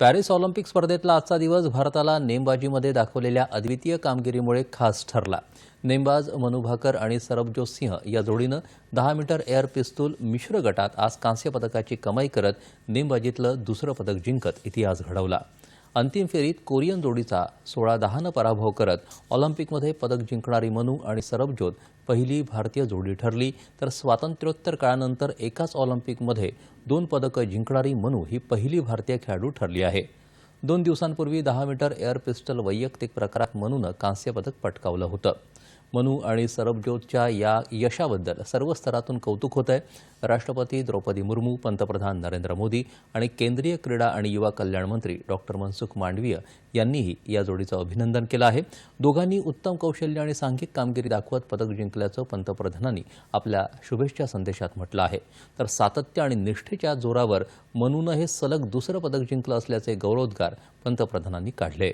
Paris Olympic स्पर्धेतला आजचा दिवस भारताला नेमबाजीमध्ये दाखवलेल्या अद्वितीय कामगिरीमुळे खास ठरला. नेमबाज मनु भाकर आणि सरबजोत सिंह या जोडीनं दहा मीटर एअर पिस्तूल मिश्र गटात आज कांस्य पदकाची कमाई करत नेमबाजीतलं दुसरं पदक जिंकत इतिहास घडवला. अंतिम फेरीत कोरियन जोडीचा सोळा दहानं पराभव करत ऑलिम्पिकमध्ये पदक जिंकणारी मनू आणि सरबजोत पहिली भारतीय जोडी ठरली. तर स्वातंत्र्योत्तर काळानंतर एकाच ऑलिम्पिकमध्ये दोन पदकं जिंकणारी मनू ही पहिली भारतीय खेळाडू ठरली आहे. दोन दिवसांपूर्वी दहा मीटर एअर पिस्टल वैयक्तिक प्रकारात मनूनं कांस्य पदक पटकावलं होतं. मनू आणि सरबजोतच्या या यशाबद्दल सर्व स्तरातून कौतुक होत आहे राष्ट्रपती द्रौपदी मुर्मू पंतप्रधान नरेंद्र मोदी आणि केंद्रीय क्रीडा आणि युवा कल्याण मंत्री डॉक्टर मनसुख मांडवीय यांनीही या जोडीचं अभिनंदन केलं आहे. दोघांनी उत्तम कौशल्य आणि सांघिक कामगिरी दाखवत पदक जिंकल्याचं पंतप्रधानांनी आपल्या शुभेच्छा संदेशात म्हटलं आहे. तर सातत्य आणि निष्ठेच्या जोरावर मनूनं हे सलग दुसरं पदक जिंकलं असल्याचे गौरवोद्गार पंतप्रधानांनी काढले.